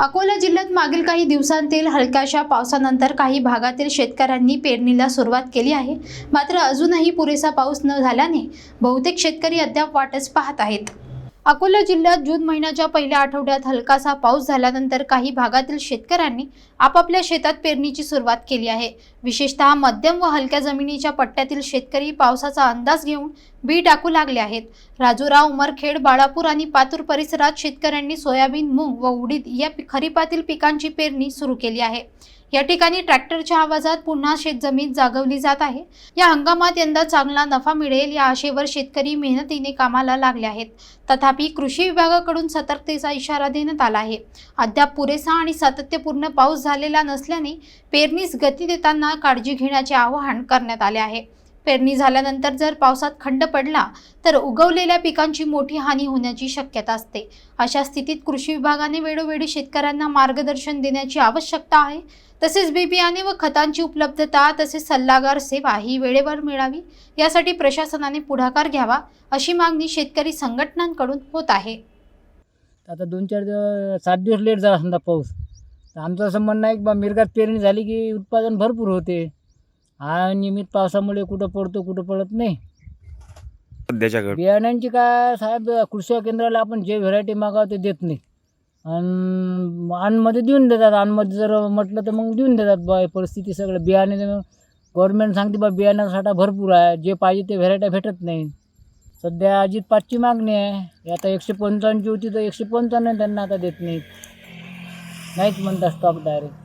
अकोला जिल्ह्यात मागील काही दिवसांतील हलक्याशा पावसानंतर काही भागातील शेतकऱ्यांनी पेरणीला सुरुवात केली आहे. मात्र अजूनही पुरेसा पाऊस न झाल्याने बहुतेक शेतकरी अद्याप वाटच पाहत आहेत. अकोला जिल्ह्यात जून महिन्याच्या पहिल्या आठवड्यात हलकासा पाऊस झाल्यानंतर काही भागातील शेतकऱ्यांनी आपापल्या शेतात पेरणीची सुरुवात केली आहे. विशेषतः मध्यम व हलक्या जमिनीच्या पट्ट्यातील शेतकरी पावसाचा अंदाज घेऊन बी टाकू लागले आहेत. राजूराव उमरखेड बाळापूर आणि पातूर परिसरात शेतकऱ्यांनी सोयाबीन मूग व उडीद या खरीपातील पिकांची पेरणी सुरू केली आहे. या ठिकाणी ट्रॅक्टरच्या आवाजात पुन्हा शेतजमीन जागवली जात आहे. या हंगामात यंदा चांगला नफा मिळेल या आशेवर शेतकरी मेहनतीने कामाला लागले आहेत. तथापि कृषी विभागाकडून सतर्कतेचा इशारा देण्यात आला आहे. अद्याप पुरेसा आणि सातत्यपूर्ण पाऊस झालेला नसल्याने पेरणीस गती देताना काळजी घेण्याचे आवाहन करण्यात आले आहे. पेरणी झाल्यानंतर जर पावसात खंड पडला तर उगवलेल्या पिकांची मोठी हानी होण्याची शक्यता असते. अशा स्थितीत कृषी विभागाने वेळोवेळी शेतकऱ्यांना मार्गदर्शन देण्याची आवश्यकता आहे. तसेच बी बियाणे व खतांची उपलब्धता तसेच सल्लागार सेवा ही वेळेवर मिळावी. यासाठी प्रशासनाने पुढाकार घ्यावा अशी मागणी शेतकरी संघटनांकडून होत आहे. आता दोन चार दिवस सात दिवस लेट झाला समजा पाऊस. तर आमचं असं म्हणणं आहे की बा मिरगात पेरणी झाली की उत्पादन भरपूर होते. हा नियमित पावसामुळे कुठं पडतो कुठं पडत नाही. सध्याच्या घड बियाण्यांची काय साहेब कृषी केंद्राला आपण जे व्हेरायटी मागावं ते देत नाही. आणि आणमध्ये देऊन देतात. आणमध्ये जर म्हटलं तर मग देऊन देतात बा परिस्थिती सगळं. बियाणे गव्हर्नमेंट सांगते बा बियाण्याचा साठा भरपूर आहे. जे पाहिजे ते व्हेरायट्या भेटत नाही. सध्या अजित पाचची मागणी आहे. आता एकशे पंचावन्नची होती तर एकशे पंचावन्न त्यांना आता देत नाहीत. नाहीच म्हणतात स्टॉक डायरेक्ट